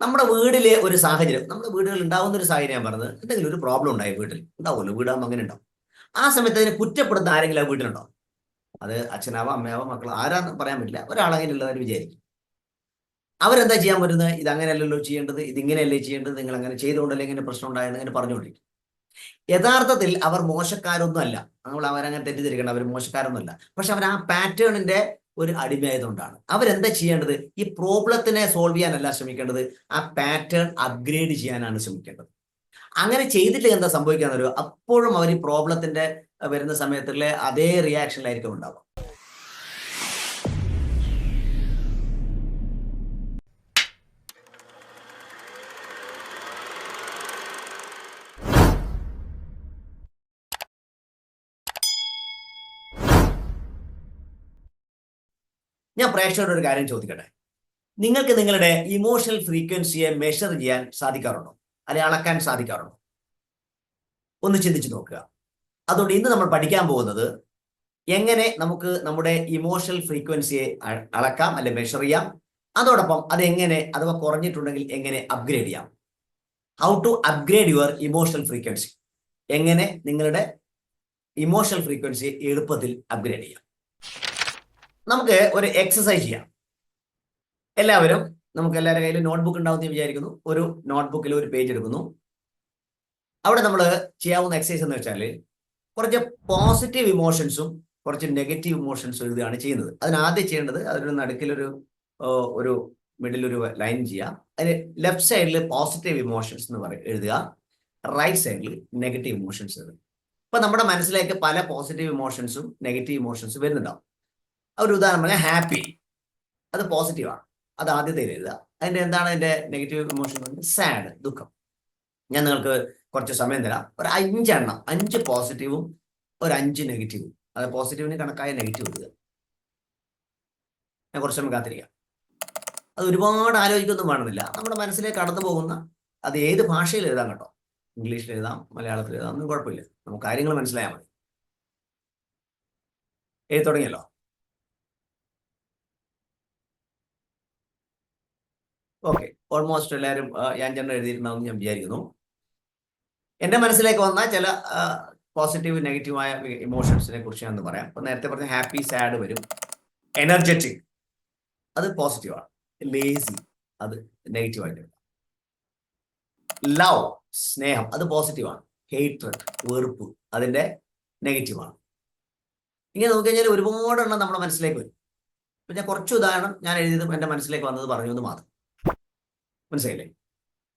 നമ്മുടെ വീടിലെ ഒരു സാഹചര്യം നമ്മുടെ വീടുകളിൽ ഉണ്ടാവുന്ന ഒരു സാഹചര്യം ഞാൻ പറഞ്ഞത് എന്തെങ്കിലും ഒരു പ്രോബ്ലം ഉണ്ടായി വീട്ടിൽ ഉണ്ടാവുമല്ലോ വീടാകുമ്പോൾ അങ്ങനെ ഉണ്ടാവും. ആ സമയത്ത് അതിനെ കുറ്റപ്പെടുത്തുന്ന ആരെങ്കിലും ആ വീട്ടിലുണ്ടോ? അത് അച്ഛനാവാം അമ്മയാവാം മക്കളോ ആരാന്ന് പറയാൻ പറ്റില്ല. ഒരാളങ്ങനെ ഉള്ളവർ വിചാരിക്കും. അവരെന്താ ചെയ്യാൻ പറ്റുന്നത്? ഇത് അങ്ങനെയല്ലല്ലോ ചെയ്യേണ്ടത് ഇതിങ്ങനെയല്ലേ ചെയ്യേണ്ടത് നിങ്ങൾ അങ്ങനെ ചെയ്തുകൊണ്ടല്ലേ ഇങ്ങനെ പ്രശ്നം ഉണ്ടായെന്ന് ഇങ്ങനെ പറഞ്ഞുകൊണ്ടിരിക്കും. യഥാർത്ഥത്തിൽ അവർ മോശക്കാരൊന്നും അല്ല നമ്മൾ അവരങ്ങനെ തെറ്റിദ്ധരിക്കണം അവർ മോശക്കാരൊന്നും അല്ല പക്ഷെ അവർ ആ പാറ്റേണിന്റെ ഒരു അടിമയായതുകൊണ്ടാണ്. അവരെന്താ ചെയ്യേണ്ടത്? ഈ പ്രോബ്ലത്തിനെ സോൾവ് ചെയ്യാനല്ല ശ്രമിക്കേണ്ടത്. ആ പാറ്റേൺ അപ്ഗ്രേഡ് ചെയ്യാനാണ് ശ്രമിക്കേണ്ടത്. അങ്ങനെ ചെയ്തിട്ട് എന്താ സംഭവിക്കാന്ന് അറിയോ അപ്പോഴും അവർ ഈ പ്രോബ്ലത്തിന്റെ വരുന്ന സമയത്തുള്ള അതേ റിയാക്ഷനിലായിരിക്കും ഉണ്ടാവുക. ഞാൻ പ്രേക്ഷകരോട് ഒരു കാര്യം ചോദിക്കട്ടെ? നിങ്ങൾക്ക് നിങ്ങളുടെ ഇമോഷണൽ ഫ്രീക്വൻസിയെ മെഷർ ചെയ്യാൻ സാധിക്കാറുണ്ടോ? അല്ലെ അളക്കാൻ സാധിക്കാറുണ്ടോ? ഒന്ന് ചിന്തിച്ചു നോക്കുക. അതുകൊണ്ട് ഇന്ന് നമ്മൾ പഠിക്കാൻ പോകുന്നത് എങ്ങനെ നമുക്ക് നമ്മുടെ ഇമോഷണൽ ഫ്രീക്വൻസിയെ അളക്കാം അല്ലെ മെഷർ ചെയ്യാം. അതോടൊപ്പം അത് എങ്ങനെ അഥവാ കുറഞ്ഞിട്ടുണ്ടെങ്കിൽ എങ്ങനെ അപ്ഗ്രേഡ് ചെയ്യാം. How to upgrade your emotional frequency എങ്ങനെ നിങ്ങളുടെ ഇമോഷണൽ ഫ്രീക്വൻസി എളുപ്പത്തിൽ അപ്ഗ്രേഡ് ചെയ്യാം. നമുക്ക് ഒരു എക്സസൈസ് ചെയ്യാം. എല്ലാവരും നമുക്ക് എല്ലാവരുടെ കയ്യിൽ നോട്ട്ബുക്ക് ഉണ്ടാവും എന്ന് വിചാരിക്കുന്നു. ഒരു നോട്ട്ബുക്കിൽ ഒരു പേജ് എടുക്കുന്നു. അവിടെ നമ്മൾ ചെയ്യാവുന്ന എക്സസൈസ് എന്ന് വെച്ചാൽ കുറച്ച് പോസിറ്റീവ് ഇമോഷൻസും കുറച്ച് നെഗറ്റീവ് ഇമോഷൻസും എഴുതുകയാണ് ചെയ്യുന്നത്. അതിനാദ്യം ചെയ്യേണ്ടത് അതിന് നടുക്കിലൊരു ഒരു മിഡിൽ ഒരു ലൈൻ ചെയ്യുക. അതിന് ലെഫ്റ്റ് സൈഡിൽ പോസിറ്റീവ് ഇമോഷൻസ് എന്ന് പറയും എഴുതുക. റൈറ്റ് സൈഡിൽ നെഗറ്റീവ് ഇമോഷൻസ് എഴുതുക. ഇപ്പൊ നമ്മുടെ മനസ്സിലേക്ക് പല പോസിറ്റീവ് ഇമോഷൻസും നെഗറ്റീവ് ഇമോഷൻസും വരുന്നുണ്ടാവും. ഒരു ഉദാഹരണം പറഞ്ഞാൽ ഹാപ്പി. അത് പോസിറ്റീവാണ് അത് ആദ്യത്തെ എഴുതുക. അതിന്റെ എന്താണ് അതിന്റെ നെഗറ്റീവ് ഇമോഷൻ സാഡ് ദുഃഖം. ഞാൻ നിങ്ങൾക്ക് കുറച്ച് സമയം തരാം. ഒരു അഞ്ചെണ്ണം. അഞ്ച് പോസിറ്റീവും ഒരു അഞ്ച് നെഗറ്റീവും അത് പോസിറ്റീവിന് കണക്കായ നെഗറ്റീവ് എഴുതുക. ഞാൻ കുറച്ച് സമയം കാത്തിരിക്കാം. അത് ഒരുപാട് ആലോചിക്കൊന്നും വേണമെന്നില്ല. നമ്മുടെ മനസ്സിലേക്ക് കടന്നു പോകുന്ന അത് ഏത് ഭാഷയിൽ എഴുതാം കേട്ടോ? ഇംഗ്ലീഷിൽ എഴുതാം മലയാളത്തിൽ എഴുതാം ഒന്നും കുഴപ്പമില്ല. നമുക്ക് കാര്യങ്ങൾ മനസ്സിലായാൽ മതി. എഴുതി തുടങ്ങിയല്ലോ ഓക്കെ ഓൾമോസ്റ്റ് എല്ലാവരും ഞാൻ ജനറൽ എഴുതിയിട്ടുണ്ടാവും ഞാൻ വിചാരിക്കുന്നു. എന്റെ മനസ്സിലേക്ക് വന്ന ചില പോസിറ്റീവ് നെഗറ്റീവായ ഇമോഷൻസിനെ കുറിച്ച് ഞാൻ പറയാം. അപ്പൊ നേരത്തെ പറഞ്ഞ ഹാപ്പി സാഡ് വരും. എനർജറ്റിക് അത് പോസിറ്റീവാണ് ലേസി അത് നെഗറ്റീവായിട്ട് ലവ് സ്നേഹം. അത് പോസിറ്റീവാണ് ഹേറ്റ്രഡ് വെറുപ്പ്. അതിന്റെ നെഗറ്റീവാണ് ഇങ്ങനെ നോക്കിക്കഴിഞ്ഞാൽ ഒരുപാട് എണ്ണം നമ്മുടെ മനസ്സിലേക്ക് വരും. ഇപ്പൊ ഞാൻ കുറച്ച് ഉദാഹരണം ഞാൻ എഴുതിയത് എന്റെ മനസ്സിലേക്ക് വന്നത് പറഞ്ഞു എന്ന് മാത്രം. മനസ്സിലായില്ലേ?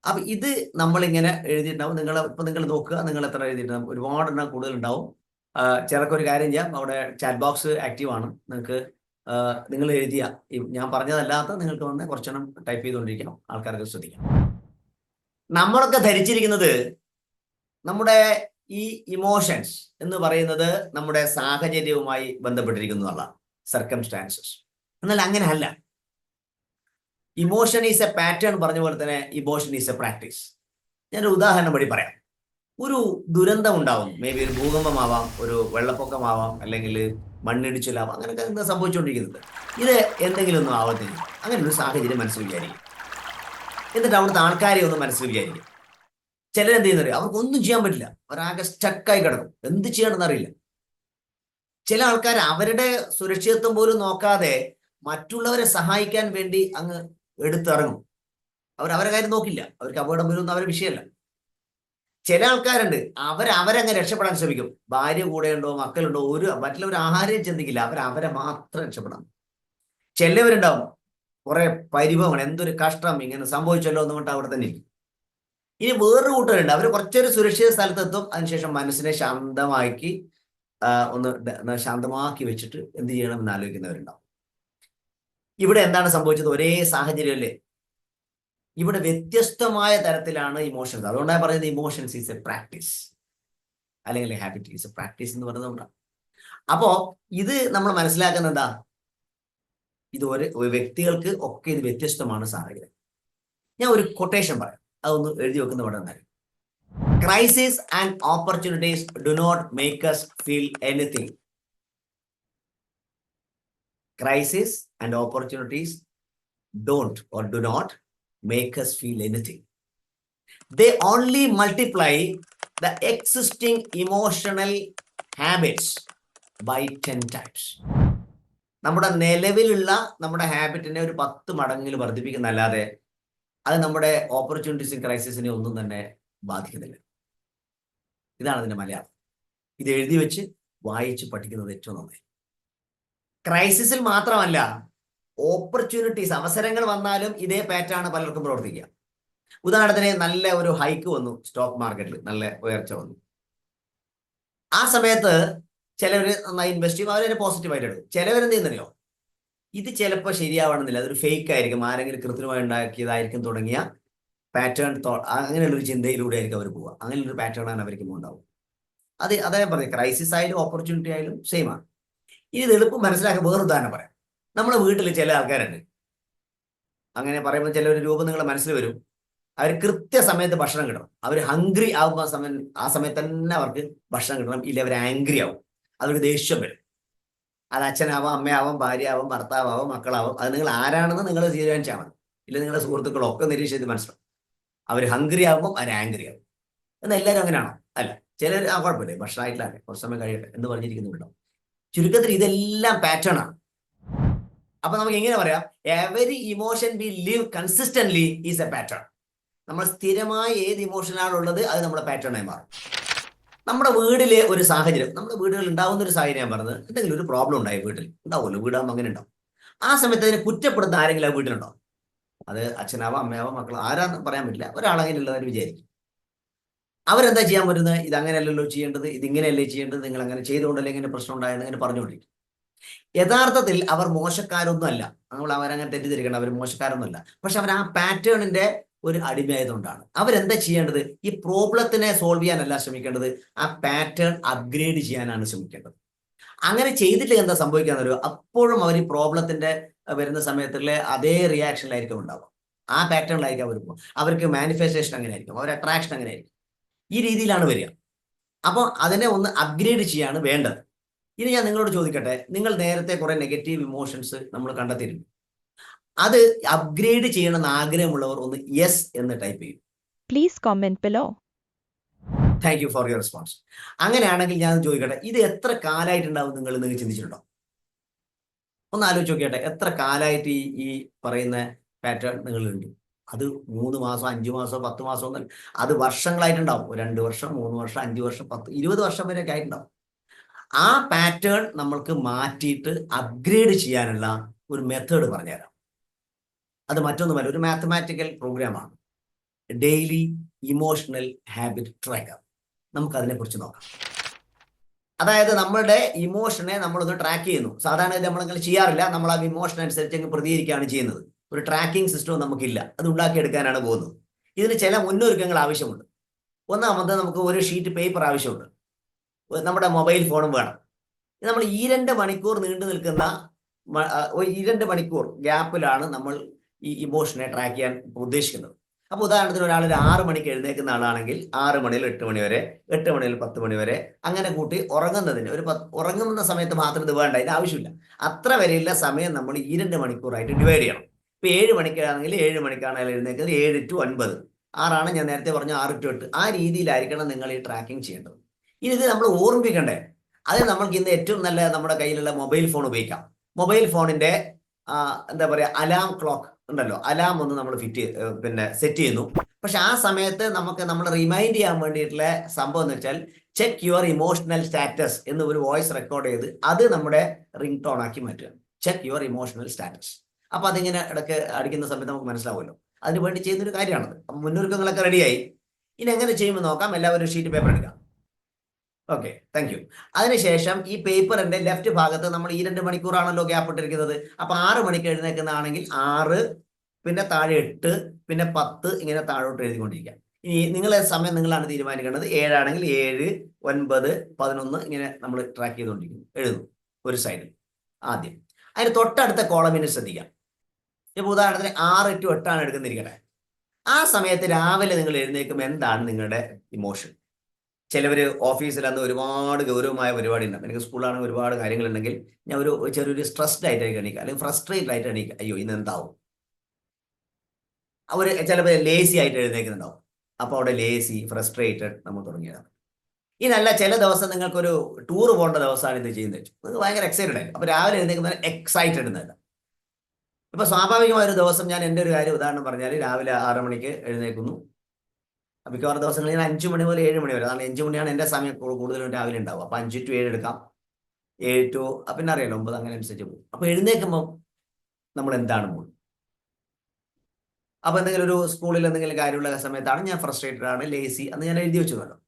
അപ്പൊ ഇത് നമ്മളിങ്ങനെ എഴുതിയിട്ടുണ്ടാവും. നിങ്ങൾ ഇപ്പൊ നിങ്ങൾ നോക്കുക. നിങ്ങൾ എത്ര എഴുതിയിട്ടുണ്ടാവും? ഒരുപാട് എണ്ണം കൂടുതൽ ഉണ്ടാവും ചിലക്കൊരു കാര്യം ചെയ്യാം. അവിടെ ചാറ്റ് ബോക്സ് ആക്റ്റീവ് ആണ്. നിങ്ങൾക്ക് നിങ്ങൾ എഴുതിയ ഞാൻ പറഞ്ഞതല്ലാത്ത നിങ്ങൾക്ക് വന്ന് കുറച്ചെണ്ണം ടൈപ്പ് ചെയ്തുകൊണ്ടിരിക്കണം. ആൾക്കാർക്ക് ശ്രദ്ധിക്കാം. നമ്മളൊക്കെ ധരിച്ചിരിക്കുന്നത് നമ്മുടെ ഈ ഇമോഷൻസ് എന്ന് പറയുന്നത് നമ്മുടെ സാഹചര്യവുമായി ബന്ധപ്പെട്ടിരിക്കുന്നതല്ല സർക്കംസ്റ്റാൻസസ് എന്നാൽ അങ്ങനെ അല്ല ഇമോഷൻ ഈസ് എ പാറ്റേൺ പറഞ്ഞ പോലെ തന്നെ ഇമോഷൻ ഈസ് എ പ്രാക്ടീസ് ഞാനൊരു ഉദാഹരണം വഴി പറയാം. ഒരു ദുരന്തം ഉണ്ടാവും. മേ ബി ഒരു ഭൂകമ്പമാവാം ഒരു വെള്ളപ്പൊക്കമാവാം അല്ലെങ്കിൽ മണ്ണിടിച്ചിലാവാം അങ്ങനെയൊക്കെ എന്താ സംഭവിച്ചുകൊണ്ടിരിക്കുന്നത് ഇത് എന്തെങ്കിലും ഒന്നും ആവത്തില്ല. അങ്ങനെ ഒരു സാഹചര്യം മനസ്സിൽ വിചാരിക്കും. എന്നിട്ട് അവിടുത്തെ ആൾക്കാരെ ഒന്ന് മനസ്സിൽ വിചാരിക്കും. ചിലരെന്ത് അവർക്ക് ഒന്നും ചെയ്യാൻ പറ്റില്ല. അവരാകെ സ്റ്റക്കായി കിടക്കും. എന്ത് ചെയ്യണമെന്ന് അറിയില്ല. ചില ആൾക്കാർ അവരുടെ സുരക്ഷിതത്വം പോലും നോക്കാതെ മറ്റുള്ളവരെ സഹായിക്കാൻ വേണ്ടി അങ്ങ് എടുത്തിറങ്ങും. അവർ അവരെ കാര്യം നോക്കില്ല. അവർക്ക് അപകടം വരുമെന്ന് അവരെ വിഷയമല്ല. ചില ആൾക്കാരുണ്ട്. അവർ അവരങ്ങ് രക്ഷപ്പെടാൻ ശ്രമിക്കും. ഭാര്യ കൂടെയുണ്ടോ മക്കളുണ്ടോ ഒരു മറ്റുള്ളവർ ആഹാരം ചിന്തിക്കില്ല. അവർ അവരെ മാത്രം രക്ഷപ്പെടാം ചിലവരുണ്ടാവും. കുറെ പരിഭവങ്ങൾ. എന്തൊരു കഷ്ടം ഇങ്ങനെ സംഭവിച്ചല്ലോ എന്ന് പറഞ്ഞിട്ട് അവിടെ തന്നെ ഇരിക്കും. ഇനി വേറൊരു കൂട്ടരുണ്ട്. അവർ കുറച്ചൊരു സുരക്ഷിത സ്ഥലത്തെത്തും. അതിനുശേഷം മനസ്സിനെ ശാന്തമാക്കി ഒന്ന് ശാന്തമാക്കി വെച്ചിട്ട് എന്ത് ചെയ്യണം എന്ന് ആലോചിക്കുന്നവരുണ്ടാവും. ഇവിടെ എന്താണ് സംഭവിച്ചത്? ഒരേ സാഹചര്യമല്ലേ? ഇവിടെ വ്യത്യസ്തമായ തരത്തിലാണ് ഇമോഷൻസ് അതുകൊണ്ടാണ് പറയുന്നത് ഇമോഷൻസ് ഈസ് എ പ്രാക്ടീസ് അല്ലെങ്കിൽ ഹാബിറ്റ് ഈസ് എ പ്രാക്ടീസ് എന്ന് പറയുന്നത് അപ്പോ ഇത് നമ്മൾ മനസ്സിലാക്കുന്നത് എന്താ? ഇത് ഒരു വ്യക്തികൾക്ക് ഒക്കെ ഇത് വ്യത്യസ്തമാണ് സാഹചര്യം. ഞാൻ ഒരു കൊട്ടേഷൻ പറയാം. അതൊന്ന് എഴുതി വെക്കുന്ന ഇവിടെ നിന്നാണ് crisis and opportunities do not make us feel anything crisis and opportunities don't or do not make us feel anything. They only multiply the existing emotional habits by 10 times. നമ്മുടെ നിലവിലുള്ള നമ്മുടെ ഹാബിറ്റിനെ ഒരു പത്ത് മടങ്ങിൽ വർദ്ധിപ്പിക്കുന്നല്ലാതെ അത് നമ്മുടെ ഓപ്പർച്യൂണിറ്റീസും ക്രൈസിസിനെ ഒന്നും തന്നെ ബാധിക്കുന്നില്ല ഇതാണ് അതിന്റെ മലയാളം ഇത് എഴുതി വെച്ച് വായിച്ച് പഠിക്കുന്നത് ഏറ്റവും നന്നായി ക്രൈസിസിൽ മാത്രമല്ല ഓപ്പർച്യൂണിറ്റീസ് അവസരങ്ങൾ വന്നാലും ഇതേ പാറ്റാണ് പലർക്കും പ്രവർത്തിക്കുക. ഉദാഹരണത്തിന് നല്ല ഒരു ഹൈക്ക് വന്നു സ്റ്റോക്ക് മാർക്കറ്റിൽ നല്ല ഉയർച്ച വന്നു. ആ സമയത്ത് ചിലവർ നന്നായി ഇൻവെസ്റ്റ് ചെയ്യും അവരെ പോസിറ്റീവായിട്ട് എടുക്കും. ചിലവരെന്ത് ചെയ്യുന്നറിയോ? ഇത് ചിലപ്പോൾ ശരിയാവണമെന്നില്ല അതൊരു ഫേക്ക് ആയിരിക്കും. ആരെങ്കിലും കൃത്രിമമായി ഉണ്ടാക്കിയതായിരിക്കും തുടങ്ങിയ പാറ്റേൺ അങ്ങനെയുള്ള ഒരു ചിന്തയിലൂടെ ആയിരിക്കും അവർ പോവുക. അങ്ങനെയുള്ളൊരു പാറ്റേൺ ആണ് അവർക്ക് ഉണ്ടാവും അത് അതേ പറഞ്ഞു ക്രൈസിസ് ആയാലും ഓപ്പർച്യൂണിറ്റി ആയാലും സെയിം ആണ്. ഇനി ഇത് എളുപ്പം മനസ്സിലാക്കാൻ വേറെ ഉദാഹരണം പറയാം. നമ്മളെ വീട്ടിൽ ചില ആൾക്കാരുണ്ട്. അങ്ങനെ പറയുമ്പോൾ ചില ഒരു രൂപം നിങ്ങളുടെ മനസ്സിൽ വരും. അവർ കൃത്യസമയത്ത് ഭക്ഷണം കിട്ടണം. അവർ ഹംഗ്രി ആകുമ്പോൾ സമയം ആ സമയത്ത് തന്നെ അവർക്ക് ഭക്ഷണം കിട്ടണം. ഇല്ല അവർ ആംഗ്രി ആവും. അവർക്ക് ദേഷ്യം വരും. അത് അച്ഛനാവാം അമ്മയാവാം ഭാര്യയാവാം ഭർത്താവാം മക്കളാവാം. അത് നിങ്ങൾ ആരാണെന്ന് നിങ്ങൾ തീരുമാനിച്ചാൽ മതി. ഇല്ല നിങ്ങളുടെ സുഹൃത്തുക്കളോ ഒക്കെ നിരീക്ഷിച്ച് മനസ്സിലാവും. അവർ ഹംഗ്രി ആകുമ്പോൾ അവർ ആംഗ്രി ആവും. എന്നാൽ എല്ലാവരും അങ്ങനെയാണോ? അല്ല. ചിലർ ആ കുഴപ്പമില്ല. ഭക്ഷണമായിട്ടില്ല കുറച്ച് സമയം കഴിയട്ടെ. എന്ന് പറഞ്ഞിരിക്കുന്നുണ്ടോ? ചുരുക്കത്തിൽ ഇതെല്ലാം പാറ്റേൺ ആണ്. അപ്പൊ നമുക്ക് എങ്ങനെ പറയാം? Every emotion we live consistently is a pattern നമ്മൾ സ്ഥിരമായി ഏത് ഇമോഷനാണ് ഉള്ളത്? അത് നമ്മുടെ പാറ്റേണായി മാറും. നമ്മുടെ വീടിലെ ഒരു സാഹചര്യം നമ്മുടെ വീടുകളിൽ ഉണ്ടാവുന്ന ഒരു സാഹചര്യം ഞാൻ പറഞ്ഞത് എന്തെങ്കിലും ഒരു പ്രോബ്ലം ഉണ്ടായി വീട്ടിൽ. ഉണ്ടാവുമല്ലോ വീടാകുമ്പോൾ അങ്ങനെ ഉണ്ടാവും. ആ സമയത്ത് അതിനെ കുറ്റപ്പെടുന്ന ആരെങ്കിലും ആ വീട്ടിലുണ്ടോ? അത് അച്ഛനാവാം അമ്മയാവാം മക്കൾ ആരാന്ന് പറയാൻ പറ്റില്ല. ഒരാളെങ്കിലും ഉള്ളതായിട്ട് വിചാരിക്കും. അവരെന്താ ചെയ്യാൻ പറ്റുന്നത്? ഇത് അങ്ങനെയല്ലല്ലോ ചെയ്യേണ്ടത് ഇതിങ്ങനെയല്ലേ ചെയ്യേണ്ടത് നിങ്ങൾ അങ്ങനെ ചെയ്തുകൊണ്ടല്ലേ ഇങ്ങനെ പ്രശ്നം ഉണ്ടായെന്ന് ഇങ്ങനെ പറഞ്ഞുകൊണ്ടിരിക്കും. യഥാർത്ഥത്തിൽ അവർ മോശക്കാരൊന്നും അല്ല നമ്മൾ അവരങ്ങനെ തെറ്റിദ്ധരിക്കണം അവർ മോശക്കാരൊന്നും അല്ല പക്ഷെ അവർ ആ പാറ്റേണിന്റെ ഒരു അടിമയായതുകൊണ്ടാണ്. അവരെന്താ ചെയ്യേണ്ടത്? ഈ പ്രോബ്ലത്തിനെ സോൾവ് ചെയ്യാനല്ല ശ്രമിക്കേണ്ടത്. ആ പാറ്റേൺ അപ്ഗ്രേഡ് ചെയ്യാനാണ് ശ്രമിക്കേണ്ടത്. അങ്ങനെ ചെയ്തിട്ട് എന്താ സംഭവിക്കാന്നറിയോ? അപ്പോഴും അവർ ഈ പ്രോബ്ലത്തിന്റെ വരുന്ന സമയത്തുള്ള അതേ റിയാക്ഷനിലായിരിക്കും ഉണ്ടാവുക. ആ പാറ്റേണിലായിരിക്കും അവർ അവർക്ക് മാനിഫെസ്റ്റേഷൻ അങ്ങനെ ആയിരിക്കും അവർ അട്രാക്ഷൻ അങ്ങനെ ആയിരിക്കും ഈ രീതിയിലാണ് വരിക. അപ്പോൾ അതിനെ ഒന്ന് അപ്ഗ്രേഡ് ചെയ്യാണ് വേണ്ടത്. ഇനി ഞാൻ നിങ്ങളോട് ചോദിക്കട്ടെ നിങ്ങൾ നേരത്തെ കുറെ നെഗറ്റീവ് ഇമോഷൻസ് നമ്മൾ കണ്ടെത്തിയിരുന്നു അത് അപ്ഗ്രേഡ് ചെയ്യണമെന്ന് ആഗ്രഹമുള്ളവർ ഒന്ന് യെസ് എന്ന് ടൈപ്പ് ചെയ്യും. Please comment below. Thank you for your response അങ്ങനെയാണെങ്കിൽ ഞാൻ ചോദിക്കട്ടെ ഇത് എത്ര കാലമായിട്ടുണ്ടാവും നിങ്ങൾ നിങ്ങൾ ചിന്തിച്ചിട്ടുണ്ടോ? ഒന്ന് ആലോചിച്ച് നോക്കിയട്ടെ എത്ര കാലമായിട്ട് ഈ ഈ പറയുന്ന പാറ്റേൺ നിങ്ങളുണ്ട് അത് മൂന്ന് മാസം അഞ്ചു മാസം പത്ത് മാസം ഒന്നും അത് വർഷങ്ങളായിട്ടുണ്ടാവും. രണ്ട് വർഷം മൂന്ന് വർഷം അഞ്ച് വർഷം പത്ത് ഇരുപത് വർഷം വരെയൊക്കെ ആയിട്ടുണ്ടാവും. ആ പാറ്റേൺ നമ്മൾക്ക് മാറ്റിയിട്ട് അപ്ഗ്രേഡ് ചെയ്യാനുള്ള ഒരു മെത്തേഡ് പറഞ്ഞുതരാം. അത് മറ്റൊന്നുമല്ല ഒരു മാത്തമാറ്റിക്കൽ പ്രോഗ്രാമാണ് ഡെയിലി ഇമോഷണൽ ഹാബിറ്റ് ട്രാക്കർ നമുക്ക് അതിനെക്കുറിച്ച് നോക്കാം. അതായത് നമ്മളുടെ ഇമോഷനെ നമ്മളൊന്ന് ട്രാക്ക് ചെയ്യുന്നു. സാധാരണ നമ്മളങ്ങനെ ചെയ്യാറില്ല. നമ്മൾ ആ ഇമോഷൻ അനുസരിച്ച് അങ്ങ് പ്രതികരിക്കുകയാണ് ചെയ്യുന്നത്. ഒരു ട്രാക്കിംഗ് സിസ്റ്റവും നമുക്കില്ല. അത് ഉണ്ടാക്കിയെടുക്കാനാണ് പോകുന്നത്. ഇതിന് ചില മുന്നൊരുക്കങ്ങൾ ആവശ്യമുണ്ട്. ഒന്നാമത് നമുക്ക് ഒരു ഷീറ്റ് പേപ്പർ ആവശ്യമുണ്ട്. നമ്മുടെ മൊബൈൽ ഫോണും വേണം. ഇത് നമ്മൾ ഈ രണ്ട് മണിക്കൂർ നീണ്ടു നിൽക്കുന്ന ഈ രണ്ട് മണിക്കൂർ ഗ്യാപ്പിലാണ് നമ്മൾ ഈ ഇമോഷനെ ട്രാക്ക് ചെയ്യാൻ ഉദ്ദേശിക്കുന്നത്. അപ്പോൾ ഉദാഹരണത്തിന് ഒരാൾ ഒരു ആറ് മണിക്ക് എഴുന്നേൽക്കുന്ന ആളാണെങ്കിൽ ആറ് മണിയിൽ എട്ട് മണി വരെ എട്ട് മണിയിൽ പത്ത് മണി വരെ അങ്ങനെ കൂട്ടി ഉറങ്ങുന്നതിന് ഒരു ഉറങ്ങുന്ന സമയത്ത് മാത്രം ഇത് വേണ്ട. ഇതിന് ആവശ്യമില്ല. അത്ര വരെയുള്ള സമയം നമ്മൾ ഈ രണ്ട് മണിക്കൂറായിട്ട് ഡിവൈഡ് ചെയ്യണം. ഇപ്പൊ ഏഴ് മണിക്കാണെങ്കിൽ ഏഴ് മണിക്കാണ് അയാൾ എഴുന്നേക്കുന്നത് ഏഴ് ടു ഒൻപത്. ആറാണ് ഞാൻ നേരത്തെ പറഞ്ഞ ആറ് ടു എട്ട്. ആ രീതിയിലായിരിക്കണം നിങ്ങൾ ഈ ട്രാക്കിംഗ് ചെയ്യേണ്ടത്. ഇനി ഇത് നമ്മൾ ഓർമ്മിപ്പിക്കണ്ടേ അത് നമ്മൾക്ക് ഇന്ന് ഏറ്റവും നല്ല നമ്മുടെ കയ്യിലുള്ള മൊബൈൽ ഫോൺ ഉപയോഗിക്കാം. മൊബൈൽ ഫോണിന്റെ എന്താ പറയുക അലാം ക്ലോക്ക് ഉണ്ടല്ലോ. അലാം ഒന്ന് നമ്മൾ ഫിറ്റ് പിന്നെ സെറ്റ് ചെയ്യുന്നു. പക്ഷെ ആ സമയത്ത് നമുക്ക് നമ്മൾ റിമൈൻഡ് ചെയ്യാൻ വേണ്ടിയിട്ടുള്ള സംഭവം എന്ന് വെച്ചാൽ ചെക്ക് യുവർ ഇമോഷണൽ സ്റ്റാറ്റസ് എന്ന് ഒരു വോയിസ് റെക്കോർഡ് ചെയ്ത് അത് നമ്മുടെ റിംഗ് ടോൺ ആക്കി മാറ്റുക. ചെക്ക് യുവർ ഇമോഷണൽ സ്റ്റാറ്റസ് അപ്പൊ അതിങ്ങനെ ഇടയ്ക്ക് അടിക്കുന്ന സമയത്ത് നമുക്ക് മനസ്സിലാവുമല്ലോ. അതിന് വേണ്ടി ചെയ്യുന്ന ഒരു കാര്യമാണത്. അപ്പൊ മുന്നൊരുക്കങ്ങളൊക്കെ റെഡിയായി. ഇനി എങ്ങനെ ചെയ്യുമ്പോൾ നോക്കാം. എല്ലാവരും ഷീറ്റ് പേപ്പർ എടുക്കാം. ഓക്കെ താങ്ക് യു അതിനുശേഷം ഈ പേപ്പറിന്റെ ലെഫ്റ്റ് ഭാഗത്ത് നമ്മൾ ഈ രണ്ട് മണിക്കൂറാണല്ലോ ഗ്യാപ്പ് ഇട്ടിരിക്കുന്നത്. അപ്പൊ ആറ് മണിക്ക് എഴുന്നേൽക്കുന്നതാണെങ്കിൽ ആറ് പിന്നെ താഴെ എട്ട് പിന്നെ പത്ത് ഇങ്ങനെ താഴോട്ട് എഴുതിക്കൊണ്ടിരിക്കാം. ഇനി നിങ്ങളെ സമയം നിങ്ങളാണ് തീരുമാനിക്കേണ്ടത്. ഏഴാണെങ്കിൽ ഏഴ് ഒൻപത് പതിനൊന്ന് ഇങ്ങനെ നമ്മൾ ട്രാക്ക് ചെയ്തുകൊണ്ടിരിക്കുന്നു. എഴുതുന്നു. ഒരു സൈഡിൽ ആദ്യം. അതിന് തൊട്ടടുത്ത കോളമിനെ ശ്രദ്ധിക്കാം. ഇപ്പൊ ഉദാഹരണത്തിന് ആറ് ടു എട്ടാണ് എടുക്കുന്നിരിക്കട്ടെ ആ സമയത്ത് രാവിലെ നിങ്ങൾ എഴുന്നേൽക്കുമ്പോൾ എന്താണ് നിങ്ങളുടെ ഇമോഷൻ ചിലവർ ഓഫീസിൽ അന്ന് ഒരുപാട് ഗൗരവമായ പരിപാടി ഉണ്ടാകും എനിക്ക് സ്കൂളിലാണെങ്കിൽ ഒരുപാട് കാര്യങ്ങളുണ്ടെങ്കിൽ ഞാൻ ഒരു ചെറിയൊരു സ്ട്രെസ്ഡ് ആയിട്ട് എണീക്കുക. അല്ലെങ്കിൽ ഫ്രസ്ട്രേറ്റഡ് ആയിട്ട് എണീക്കുക. അയ്യോ ഇന്ന് എന്താവും? അവർ ചിലപ്പോൾ ലേസി ആയിട്ട് എഴുന്നേക്കുന്നുണ്ടാവും അപ്പോൾ അവിടെ ലേസി ഫ്രസ്ട്രേറ്റഡ് നമ്മൾ തുടങ്ങിയതാണ്. ഇതല്ല ചില ദിവസം നിങ്ങൾക്കൊരു ടൂർ പോകേണ്ട ദിവസമാണ് ഇത് ചെയ്യുന്നത്. നിങ്ങൾക്ക് ഭയങ്കര എക്സൈറ്റഡ് ആയിരിക്കും. അപ്പോൾ രാവിലെ എഴുന്നേക്കുന്നത് എക്സൈറ്റഡ് എന്നല്ല ഇപ്പൊ സ്വാഭാവികമായ ഒരു ദിവസം ഞാൻ എന്റെ ഒരു കാര്യം ഉദാഹരണം പറഞ്ഞാൽ രാവിലെ ആറ് മണിക്ക് എഴുന്നേക്കുന്നു മിക്കവാറും ദിവസങ്ങളിൽ ഞാൻ അഞ്ചു മണി മുതൽ ഏഴ് മണി വരെ കാരണം അഞ്ചു മണിയാണ് എന്റെ സമയം കൂടുതലും രാവിലെ ഉണ്ടാവും അപ്പൊ അഞ്ച് ടു ഏഴ് എടുക്കാം. ഏഴ് ടു പിന്നെ അറിയാലോ ഒമ്പത് അങ്ങനെ അനുസരിച്ച് പോകും. അപ്പൊ എഴുന്നേൽക്കുമ്പോൾ നമ്മൾ എന്താണ് മൂഡ് അപ്പൊ എന്തെങ്കിലും ഒരു സ്കൂളിൽ എന്തെങ്കിലും കാര്യമുള്ള സമയത്താണ് ഞാൻ ഫ്രസ്ട്രേറ്റഡ് ആണ് ലേസി എന്ന് ഞാൻ എഴുതി വെച്ചു വേണം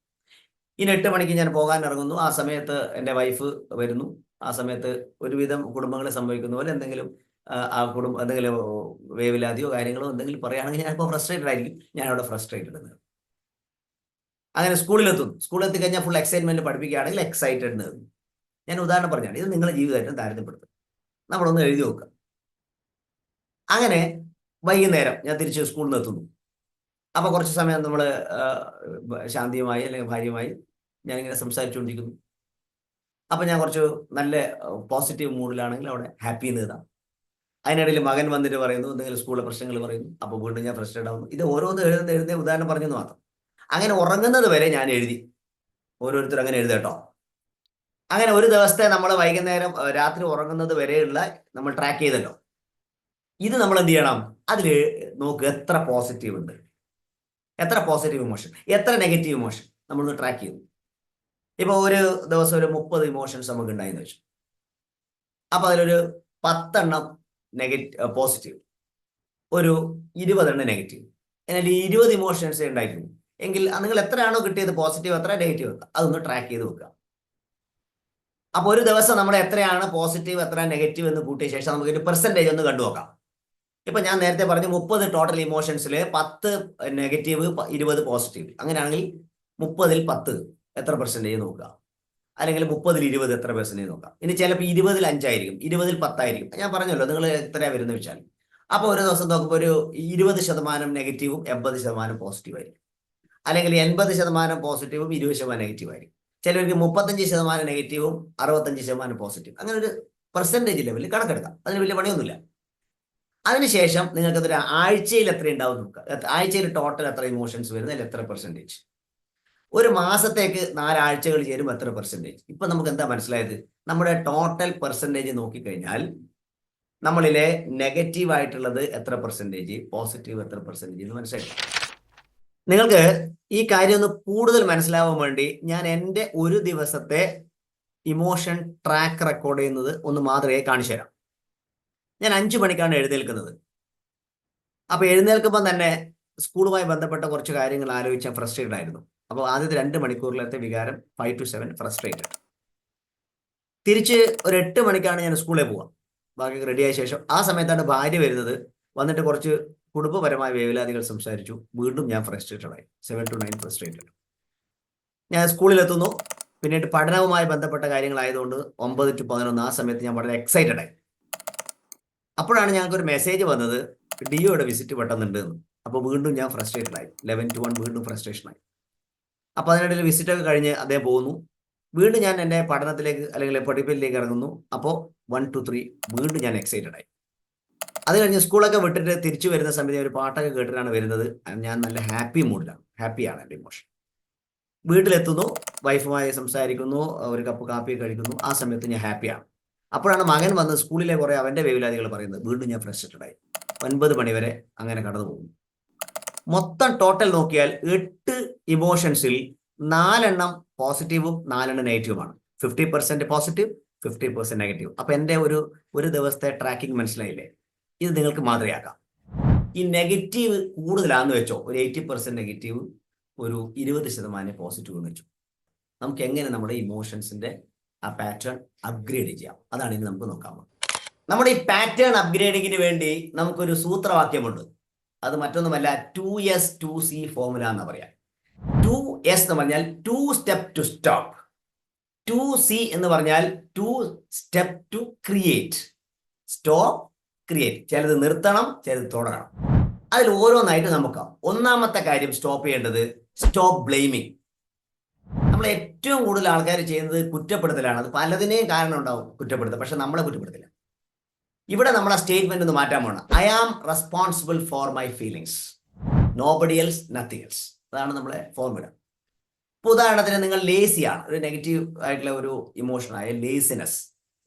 ഇനി എട്ട് മണിക്ക് ഞാൻ പോകാൻ ഇറങ്ങുന്നു. ആ സമയത്ത് എന്റെ വൈഫ് വരുന്നു. ആ സമയത്ത് ഒരുവിധം കുടുംബങ്ങളെ സംഭവിക്കുന്ന പോലെ എന്തെങ്കിലും ആ, ആ കുടുംബം എന്തെങ്കിലും വേവിലാതിയോ കാര്യങ്ങളോ എന്തെങ്കിലും പറയുകയാണെങ്കിൽ ഞാനിപ്പോൾ ഫ്രസ്ട്രേറ്റഡ് ആയിരിക്കും. ഞാൻ അവിടെ ഫ്രസ്ട്രേറ്റഡ് എന്ന് അങ്ങനെ സ്കൂളിലെത്തും സ്കൂളിൽ എത്തിക്കഴിഞ്ഞാൽ ഫുൾ എക്സൈറ്റ്മെന്റ് പഠിപ്പിക്കുകയാണെങ്കിൽ എക്സൈറ്റഡ് എന്ന് ഞാൻ ഉദാഹരണം പറഞ്ഞാണ്. ഇത് നിങ്ങളുടെ ജീവിതമായിട്ടും താരതമ്യപ്പെടുത്തും നമ്മളൊന്ന് എഴുതി നോക്കുക. അങ്ങനെ വൈകുന്നേരം ഞാൻ തിരിച്ച് സ്കൂളിൽ നിന്ന് എത്തുന്നു. അപ്പൊ കുറച്ച് സമയം നമ്മൾ ശാന്തിയുമായി അല്ലെങ്കിൽ ഭാര്യയുമായി ഞാനിങ്ങനെ സംസാരിച്ചുകൊണ്ടിരിക്കുന്നു. അപ്പൊ ഞാൻ കുറച്ച് നല്ല പോസിറ്റീവ് മൂഡിലാണെങ്കിൽ അവിടെ ഹാപ്പി എന്ന് അതിനിടയിൽ മകൻ വന്നിട്ട് പറയുന്നു എന്തെങ്കിലും സ്കൂളിലെ പ്രശ്നങ്ങൾ പറയുന്നു. അപ്പോൾ വീണ്ടും ഞാൻ ഫ്രസ്ട്രേറ്റ് ആവുന്നു ഇത് ഓരോന്ന് എഴുതുന്ന എഴുതുന്ന ഉദാഹരണം പറഞ്ഞെന്ന് മാത്രം. അങ്ങനെ ഉറങ്ങുന്നത് വരെ ഞാൻ എഴുതി. ഓരോരുത്തർ അങ്ങനെ എഴുതട്ടോ അങ്ങനെ ഒരു ദിവസത്തെ നമ്മൾ വൈകുന്നേരം രാത്രി ഉറങ്ങുന്നത് വരെയുള്ള നമ്മൾ ട്രാക്ക് ചെയ്തല്ലോ. ഇത് നമ്മൾ എന്ത് ചെയ്യണം? അതിൽ നോക്ക് എത്ര പോസിറ്റീവ് ഉണ്ട്. എത്ര പോസിറ്റീവ് ഇമോഷൻ എത്ര നെഗറ്റീവ് ഇമോഷൻ നമ്മളൊന്ന് ട്രാക്ക് ചെയ്തു. ഇപ്പൊ ഒരു ദിവസം ഒരു മുപ്പത് ഇമോഷൻസ് നമുക്ക് ഉണ്ടായെന്ന് വെച്ചു. അപ്പൊ അതിലൊരു പത്തെണ്ണം നെഗറ്റീവ് പോസിറ്റീവ് ഒരു ഇരുപതെണ്ണം നെഗറ്റീവ് എന്നാൽ ഈ ഇരുപത് ഇമോഷൻസ് ഉണ്ടായിരുന്നു എങ്കിൽ നിങ്ങൾ എത്രയാണോ കിട്ടിയത് പോസിറ്റീവ് എത്ര നെഗറ്റീവ് അതൊന്ന് ട്രാക്ക് ചെയ്ത് വെക്കുക. അപ്പോൾ ഒരു ദിവസം നമ്മൾ എത്രയാണ് പോസിറ്റീവ് എത്ര നെഗറ്റീവ് എന്ന് കൂട്ടിയ ശേഷം നമുക്ക് ഒരു പെർസെന്റേജ് ഒന്ന് കണ്ടു നോക്കാം. ഇപ്പൊ ഞാൻ നേരത്തെ പറഞ്ഞു മുപ്പത് ടോട്ടൽ ഇമോഷൻസിൽ പത്ത് നെഗറ്റീവ് ഇരുപത് പോസിറ്റീവ് അങ്ങനെയാണെങ്കിൽ മുപ്പതിൽ പത്ത്. എത്ര പെർസെന്റേജ് നോക്കുക. അല്ലെങ്കിൽ മുപ്പതിൽ ഇരുപത് എത്ര പെർസെന്റേജ് നോക്കാം. ഇനി ചിലപ്പോൾ ഇരുപതിൽ അഞ്ചായിരിക്കും ഇരുപതിൽ പത്തായിരിക്കും. ഞാൻ പറഞ്ഞല്ലോ നിങ്ങൾ എത്രയാണ് വരുന്ന വെച്ചാൽ. അപ്പോൾ ഒരു ദിവസം നോക്കുമ്പോൾ ഒരു ഇരുപത് ശതമാനം നെഗറ്റീവും എൺപത് ശതമാനം പോസിറ്റീവ് ആയിരിക്കും. അല്ലെങ്കിൽ എൺപത് ശതമാനം പോസിറ്റീവും ഇരുപത് ശതമാനം നെഗറ്റീവ് ആയിരിക്കും. ചിലവർക്ക് മുപ്പത്തഞ്ച് ശതമാനം നെഗറ്റീവും അറുപത്തഞ്ച് ശതമാനം പോസിറ്റീവ് അങ്ങനെ ഒരു പെർസെന്റേജ് ലെവലിൽ കണക്കെടുക്കാം. അതിന് വലിയ പണിയൊന്നുമില്ല. അതിനുശേഷം നിങ്ങൾക്കതൊരു ആഴ്ചയിൽ എത്ര ഉണ്ടാവും നോക്കുക ആഴ്ചയിൽ ടോട്ടൽ എത്ര ഇമോഷൻസ് വരുന്നതിൽ എത്ര പെർസെന്റേജ് ഒരു മാസത്തേക്ക് നാലാഴ്ചകൾ ചേരും എത്ര പെർസെന്റേജ് ഇപ്പൊ നമുക്ക് എന്താ മനസ്സിലായത്? നമ്മുടെ ടോട്ടൽ പെർസെന്റേജ് നോക്കിക്കഴിഞ്ഞാൽ നമ്മളിലെ നെഗറ്റീവ് ആയിട്ടുള്ളത് എത്ര പെർസെന്റേജ് പോസിറ്റീവ് എത്ര പെർസെന്റേജ് എന്ന് മനസ്സിലായി. നിങ്ങൾക്ക് ഈ കാര്യം ഒന്ന് കൂടുതൽ മനസ്സിലാവാൻ വേണ്ടി ഞാൻ എന്റെ ഒരു ദിവസത്തെ ഇമോഷൻ ട്രാക്ക് റെക്കോർഡ് ചെയ്യുന്നത് ഒന്ന് മാത്രമേ കാണിച്ചു തരാം. ഞാൻ അഞ്ചു മണിക്കാണ് എഴുന്നേൽക്കുന്നത്. അപ്പൊ എഴുന്നേൽക്കുമ്പോൾ തന്നെ സ്കൂളുമായി ബന്ധപ്പെട്ട കുറച്ച് കാര്യങ്ങൾ ആലോചിച്ചാൽ ഫ്രസ്ട്രേറ്റഡ് ആയിരുന്നു. അപ്പോൾ ആദ്യത്തെ രണ്ട് മണിക്കൂറിലത്തെ വികാരം ഫൈവ് ടു സെവൻ ഫ്രസ്ട്രേറ്റഡ് തിരിച്ച് ഒരു എട്ട് മണിക്കാണ് ഞാൻ സ്കൂളിൽ പോവാം. ബാക്കി റെഡിയായ ശേഷം ആ സമയത്താണ് ഭാര്യ വരുന്നത്. വന്നിട്ട് കുറച്ച് കുടുംബപരമായ വേവലാതികൾ സംസാരിച്ചു. വീണ്ടും ഞാൻ ഫ്രസ്ട്രേറ്റഡ് ആയി. സെവൻ ടു നയൻ ഫ്രസ്ട്രേറ്റഡ് ഞാൻ സ്കൂളിലെത്തുന്നു പിന്നീട് പഠനവുമായി ബന്ധപ്പെട്ട കാര്യങ്ങളായതുകൊണ്ട് ഒമ്പത് ടു പതിനൊന്ന് ആ സമയത്ത് ഞാൻ വളരെ എക്സൈറ്റഡ് ആയി. അപ്പോഴാണ് ഞങ്ങൾക്ക് ഒരു മെസ്സേജ് വന്നത്. ഡിയോയുടെ വിസിറ്റ് പെട്ടെന്നുണ്ട് അപ്പോൾ വീണ്ടും ഞാൻ ഫ്രസ്ട്രേറ്റഡ് ആയി. ലെവൻ ടു വൺ വീണ്ടും ഫ്രസ്ട്രേഷൻ ആയി. അപ്പോൾ അതിനിടയിൽ വിസിറ്റ് ഒക്കെ കഴിഞ്ഞ് അദ്ദേഹം പോകുന്നു. വീണ്ടും ഞാൻ എന്റെ പഠനത്തിലേക്ക് അല്ലെങ്കിൽ പഠിപ്പിലേക്ക് ഇറങ്ങുന്നു. അപ്പോ വൺ ടു ത്രീ വീണ്ടും ഞാൻ എക്സൈറ്റഡ് ആയി. അത് കഴിഞ്ഞ് സ്കൂളൊക്കെ വിട്ടിട്ട് തിരിച്ചു വരുന്ന സമയത്ത് ഒരു പാട്ടൊക്കെ കേട്ടിട്ടാണ് വരുന്നത്. ഞാൻ നല്ല ഹാപ്പി മൂഡിലാണ് ഹാപ്പിയാണ് എന്റെ ഇമോഷൻ വീട്ടിലെത്തുന്നു. വൈഫുമായി സംസാരിക്കുന്നു. ഒരു കപ്പ് കാപ്പി കഴിക്കുന്നു. ആ സമയത്ത് ഞാൻ ഹാപ്പിയാണ് അപ്പോഴാണ് മകൻ വന്ന് സ്കൂളിലെ കുറെ അവന്റെ വേവിലാദികൾ പറയുന്നത്. വീണ്ടും ഞാൻ ഫ്രസ്ട്രേറ്റഡ് ആയി. ഒൻപത് മണിവരെ അങ്ങനെ കടന്നു പോകുന്നു മൊത്തം ടോട്ടൽ നോക്കിയാൽ എട്ട് ഇമോഷൻസിൽ നാലെണ്ണം പോസിറ്റീവും നാലെണ്ണം നെഗറ്റീവുമാണ് fifty percent positive fifty percent negative അപ്പൊ എന്റെ ഒരു ഒരു ദിവസത്തെ ട്രാക്കിംഗ് മനസ്സിലായില്ലേ? ഇത് നിങ്ങൾക്ക് മാതൃകയാക്കാം. ഈ നെഗറ്റീവ് കൂടുതലാന്ന് വെച്ചോ ഒരു എയ്റ്റി പെർസെന്റ് നെഗറ്റീവ് ഒരു ഇരുപത് ശതമാനം പോസിറ്റീവ് എന്ന് വെച്ചു. നമുക്ക് എങ്ങനെ നമ്മുടെ ഇമോഷൻസിന്റെ ആ പാറ്റേൺ അപ്ഗ്രേഡ് ചെയ്യാം? അതാണ് ഇനി നമുക്ക് നോക്കാൻ നമ്മുടെ ഈ പാറ്റേൺ അപ്ഗ്രേഡിങ്ങിന് വേണ്ടി നമുക്കൊരു സൂത്രവാക്യമുണ്ട്. അത് മറ്റൊന്നുമല്ല two S two C formula എന്ന് പറയാം. ടു എസ് എന്ന് പറഞ്ഞാൽ two step to stop two C എന്ന് പറഞ്ഞാൽ two step to create stop create ചിലത് നിർത്തണം ചിലത് തുടരണം. അതിൽ ഓരോന്നായിട്ട് നമുക്ക് ഒന്നാമത്തെ കാര്യം സ്റ്റോപ്പ് ചെയ്യേണ്ടത് സ്റ്റോപ്പ് ബ്ലെയിമിങ് നമ്മൾ ഏറ്റവും കൂടുതൽ ആൾക്കാർ ചെയ്യുന്നത് കുറ്റപ്പെടുത്തലാണ്. അത് പലതിനെയും കാരണം ഉണ്ടാവും കുറ്റപ്പെടുത്തൽ. പക്ഷെ നമ്മളെ കുറ്റപ്പെടുത്തില്ല. ഇവിടെ നമ്മളെ സ്റ്റേറ്റ്മെന്റ് ഒന്ന് മാറ്റാൻ പോകണം I am responsible for my feelings nobody else nothing else അതാണ് നമ്മളെ ഫോർമുല ഇപ്പൊ ഉദാഹരണത്തിന് നിങ്ങൾ ലേസിയാണ് ഒരു നെഗറ്റീവ് ആയിട്ടുള്ള ഒരു ഇമോഷനായ ലേസിനെസ്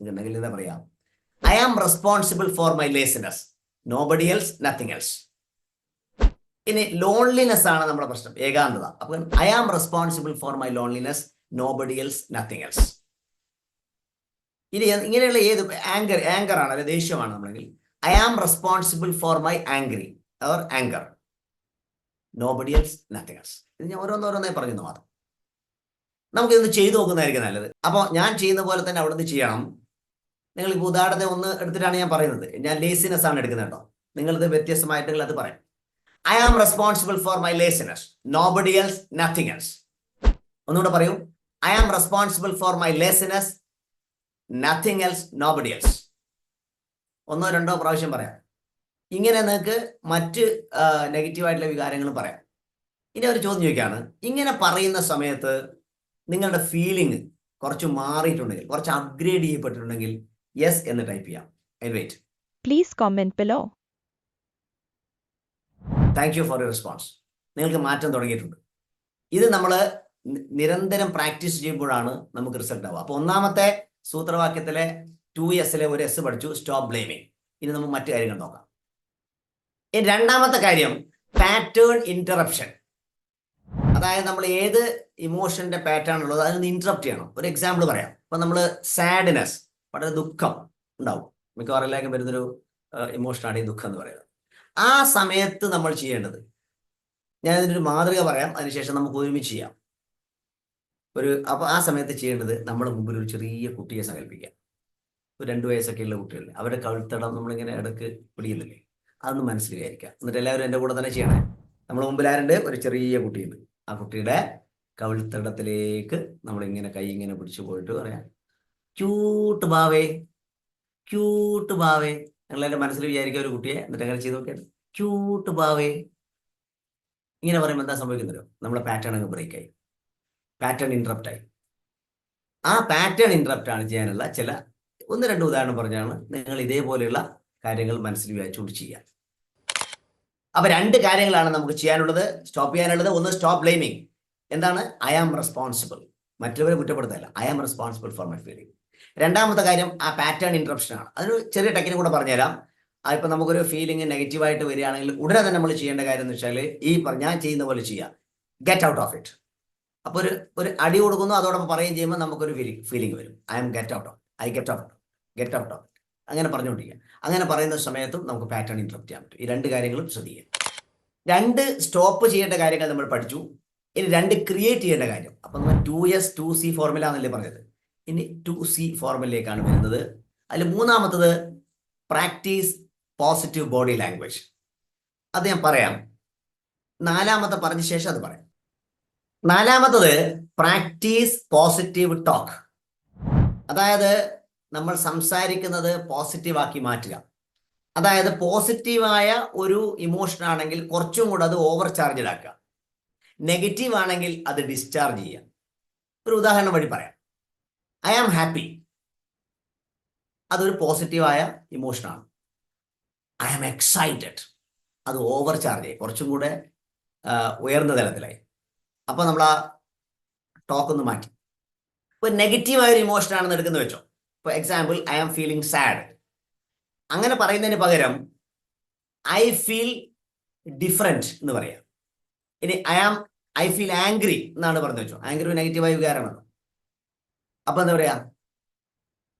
ഉണ്ടെങ്കിൽ എന്താ പറയാ. I am responsible for my laziness nobody else nothing else ഇനി ലോൺലിനെസ് ആണ് നമ്മുടെ പ്രശ്നം. ഏകാന്തത. അപ്പൊ I am responsible for my loneliness nobody else nothing else ഇനി ഇങ്ങനെയുള്ള ഏത് ആങ്കർ ആങ്കർ ആണ് അല്ലെ ദേഷ്യമാണ് നമ്മളെങ്കിൽ. I am responsible for my angry or anger nobody else nothing else ഇത് ഞാൻ ഓരോന്നോരോന്നായി പറഞ്ഞു മാത്രം. നമുക്ക് ഇതൊന്ന് ചെയ്തു നോക്കുന്നതായിരിക്കും നല്ലത്. അപ്പോൾ ഞാൻ ചെയ്യുന്ന പോലെ തന്നെ അവിടെ നിന്ന് ചെയ്യണം. നിങ്ങൾ ഇപ്പോൾ ഉദാഹരണത്തെ ഒന്ന് എടുത്തിട്ടാണ് ഞാൻ പറയുന്നത്. ഞാൻ ലേസിനെസ് ആണ് എടുക്കുന്നത് കേട്ടോ. നിങ്ങളിത് വ്യത്യസ്തമായിട്ട് അത് പറയാം. I am responsible for my laziness nobody else nothing else ഒന്നുകൂടെ പറയൂ. I am responsible for my laziness nothing else nobody else ഒന്നോ രണ്ടോ പ്രാവശ്യം പറയാം. ഇങ്ങനെ നിങ്ങൾക്ക് മറ്റ് നെഗറ്റീവായിട്ടുള്ള വികാരങ്ങൾ പറയാം. ഇനി ഒരു ചോദ്യം ചോദിക്കുകയാണ് ഇങ്ങനെ പറയുന്ന സമയത്ത് നിങ്ങളുടെ ഫീലിംഗ് കുറച്ച് മാറിയിട്ടുണ്ടെങ്കിൽ കുറച്ച് അപ്ഗ്രേഡ് ചെയ്യപ്പെട്ടിട്ടുണ്ടെങ്കിൽ യെസ് എന്ന് ടൈപ്പ് ചെയ്യാം. Wait please comment below thank you for you response നിങ്ങൾക്ക് മാറ്റം തുടങ്ങിയിട്ടുണ്ട്. ഇത് നമ്മൾ നിരന്തരം പ്രാക്ടീസ് ചെയ്യുമ്പോഴാണ് നമുക്ക് റിസൾട്ട് ആവുക അപ്പോൾ ഒന്നാമത്തെ സൂത്രവാക്യത്തിലെ ടു എസിലെ ഒരു എസ് പഠിച്ചു. സ്റ്റോപ്പ് ബ്ലെയിമിങ് ഇനി നമുക്ക് മറ്റു കാര്യങ്ങൾ നോക്കാം. ഇനി രണ്ടാമത്തെ കാര്യം പാറ്റേൺ ഇന്ററപ്ഷൻ അതായത് നമ്മൾ ഏത് ഇമോഷന്റെ പാറ്റേൺ ഉള്ളത് അതിനൊന്ന് ഇന്ററപ്റ്റ് ചെയ്യണം. ഒരു എക്സാമ്പിൾ പറയാം. ഇപ്പൊ നമ്മൾ സാഡ്നെസ് വളരെ ദുഃഖം ഉണ്ടാവും. മിക്കവാറും എല്ലാവർക്കും വരുന്നൊരു ഇമോഷനാണ് ഈ ദുഃഖം എന്ന് പറയുന്നത്. ആ സമയത്ത് നമ്മൾ ചെയ്യേണ്ടത് ഞാൻ ഇതിനൊരു മാതൃക പറയാം. അതിനുശേഷം നമുക്ക് ഒരുമിച്ച് ചെയ്യാം. ഒരു അപ്പൊ ആ സമയത്ത് ചെയ്യേണ്ടത് നമ്മുടെ മുമ്പിൽ ഒരു ചെറിയ കുട്ടിയെ സങ്കല്പിക്കാം ഒരു രണ്ട് വയസ്സൊക്കെ ഉള്ള കുട്ടികളിൽ അവരുടെ കഴുത്തടം നമ്മളിങ്ങനെ ഇടയ്ക്ക് പിടിയുന്നില്ലേ? അതൊന്ന് മനസ്സിൽ വിചാരിക്കാം എന്നിട്ട് എല്ലാവരും എന്റെ കൂടെ തന്നെ ചെയ്യണേ. നമ്മുടെ മുമ്പിൽ ആരുണ്ട്? ഒരു ചെറിയ കുട്ടിയുണ്ട്. ആ കുട്ടിയുടെ കവിൾത്തടത്തിലേക്ക് നമ്മളിങ്ങനെ കൈ ഇങ്ങനെ പിടിച്ചു പോയിട്ട് പറയാം. ക്യൂട്ട് ബാവേ ക്യൂട്ട് ബാവേ. നിങ്ങൾ എന്റെ മനസ്സിൽ വിചാരിക്കുക ഒരു കുട്ടിയെ. എന്നിട്ട് അങ്ങനെ ചെയ്ത് നോക്കിയാൽ ക്യൂട്ട് ബാവേ. ഇങ്ങനെ പറയുമ്പോൾ എന്താ സംഭവിക്കുന്നല്ലോ നമ്മളെ പാറ്റേൺ അങ്ങ് ബ്രേക്ക് ആയി. പാറ്റേൺ ഇൻട്രപ്റ്റ് ആയി. ആ പാറ്റേൺ ഇൻട്രപ്റ്റ് ആണ് ചെയ്യാനുള്ള ചില ഒന്ന് രണ്ട് ഉദാഹരണം പറഞ്ഞാണ് നിങ്ങൾ ഇതേപോലെയുള്ള കാര്യങ്ങൾ മനസ്സിൽ വിചാരിച്ചുകൊണ്ട് ചെയ്യുക അപ്പൊ രണ്ട് കാര്യങ്ങളാണ് നമുക്ക് ചെയ്യാനുള്ളത് സ്റ്റോപ്പ് ചെയ്യാനുള്ളത്. ഒന്ന് സ്റ്റോപ്പ് ബ്ലെയിമിങ് എന്താണ്? ഐ ആം റെസ്പോൺസിബിൾ മറ്റുള്ളവരെ കുറ്റപ്പെടുത്തല്ല. I am responsible for my feeling രണ്ടാമത്തെ കാര്യം ആ പാറ്റേൺ ഇൻട്രപ്ഷൻ ആണ്. അതൊരു ചെറിയ ടെക്നിക്ക് കൂടെ പറഞ്ഞുതരാം. ഇപ്പൊ നമുക്കൊരു ഫീലിംഗ് നെഗറ്റീവായിട്ട് വരികയാണെങ്കിൽ ഉടനെ തന്നെ നമ്മൾ ചെയ്യേണ്ട കാര്യം എന്ന് വെച്ചാൽ ഈ ഞാൻ ചെയ്യുന്ന പോലെ ചെയ്യുക ഗെറ്റ് ഔട്ട് ഓഫ് ഇറ്റ് അപ്പോൾ ഒരു ഒരു അടി കൊടുക്കുന്നു അതോടൊപ്പം പറയുകയും ചെയ്യുമ്പോൾ നമുക്കൊരു ഫീലിംഗ് ഫീലിംഗ് വരും. I am get out of I get out get out of അങ്ങനെ പറഞ്ഞുകൊണ്ടിരിക്കുക. അങ്ങനെ പറയുന്ന സമയത്തും നമുക്ക് പാറ്റേൺ ഇൻട്രപ്റ്റ് ചെയ്യാൻ പറ്റും. ഈ രണ്ട് കാര്യങ്ങളും ശ്രദ്ധിക്കുക. രണ്ട് സ്റ്റോപ്പ് ചെയ്യേണ്ട കാര്യങ്ങൾ നമ്മൾ പഠിച്ചു. ഇനി രണ്ട് ക്രിയേറ്റ് ചെയ്യേണ്ട കാര്യം. അപ്പൊ നമ്മൾ two S two C formula എന്നല്ലേ പറഞ്ഞത്? ഇനി ടു സി ഫോർമുലയിലേക്കാണ് വരുന്നത്. അതിൽ മൂന്നാമത്തത് പ്രാക്ടീസ് പോസിറ്റീവ് ബോഡി ലാംഗ്വേജ് അത് ഞാൻ പറയാം. നാലാമത്തെ പറഞ്ഞ ശേഷം അത് പറയാം. നാലാമത്തത് പ്രാക്ടീസ് പോസിറ്റീവ് ടോക്ക്. അതായത് നമ്മൾ സംസാരിക്കുന്നത് പോസിറ്റീവ് ആക്കി മാറ്റുക. അതായത് പോസിറ്റീവായ ഒരു ഇമോഷൻ ആണെങ്കിൽ കുറച്ചും കൂടെ അത് ഓവർ ചാർജഡ് ആക്കുക. നെഗറ്റീവ് ആണെങ്കിൽ അത് ഡിസ്ചാർജ് ചെയ്യുക. ഒരു ഉദാഹരണം വഴി പറയാം. I am happy. അതൊരു പോസിറ്റീവായ ഇമോഷനാണ് ഐ ആം എക്സൈറ്റഡ്. അത് ഓവർ ചാർജ് കുറച്ചും കൂടെ ഉയർന്ന തലത്തിലായി. അപ്പോൾ നമ്മൾ ആ ടോക്ക് ഒന്ന് മാറ്റി. ഇപ്പൊ നെഗറ്റീവായ ഒരു ഇമോഷൻ ആണെന്ന് എടുക്കുന്ന വെച്ചോ. For example I am feeling sad അങ്ങനെ പറയുന്നതിന് പകരം ഐ ഫീൽ ഡിഫറെന്റ് എന്ന് പറയാം. ഇനി I am I feel angry എന്നാണ് പറഞ്ഞു വെച്ചോ. ആംഗ്രി നെഗറ്റീവായ വികാരമാണ്. അപ്പൊ എന്താ പറയാ?